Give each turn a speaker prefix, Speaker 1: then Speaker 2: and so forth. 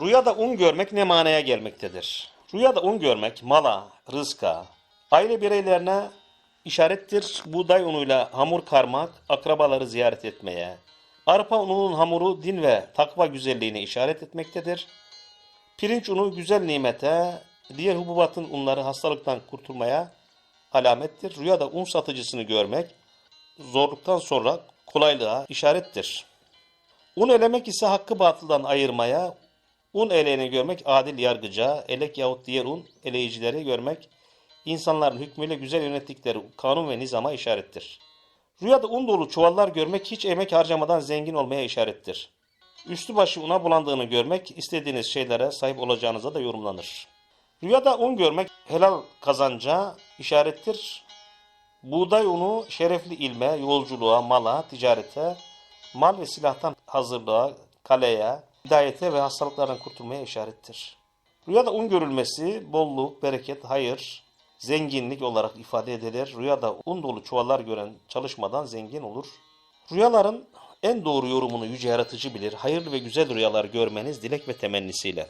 Speaker 1: Rüyada un görmek ne manaya gelmektedir? Rüyada un görmek mala, rızka, aile bireylerine işarettir. Buğday unuyla hamur karmak, akrabaları ziyaret etmeye. Arpa ununun hamuru din ve takva güzelliğine işaret etmektedir. Pirinç unu güzel nimete, diğer hububatın unları hastalıktan kurtulmaya alamettir. Rüyada un satıcısını görmek zorluktan sonra kolaylığa işarettir. Un elemek ise hakkı batıldan ayırmaya, un eleğini görmek adil yargıca, elek yahut diğer un eleyicileri görmek, insanların hükmüyle güzel yönettikleri kanun ve nizama işarettir. Rüyada un dolu çuvallar görmek hiç emek harcamadan zengin olmaya işarettir. Üstü başı una bulandığını görmek, istediğiniz şeylere sahip olacağınıza da yorumlanır. Rüyada un görmek helal kazanca işarettir. Buğday unu şerefli ilme, yolculuğa, mala, ticarete, mal ve silahtan hazırlığa, kaleye, hidayete ve hastalıklardan kurtulmaya işarettir. Rüyada un görülmesi bolluk, bereket, hayır, zenginlik olarak ifade edilir. Rüyada un dolu çuvallar gören çalışmadan zengin olur. Rüyaların en doğru yorumunu yüce yaratıcı bilir. Hayırlı ve güzel rüyalar görmeniz dilek ve temennisiyle.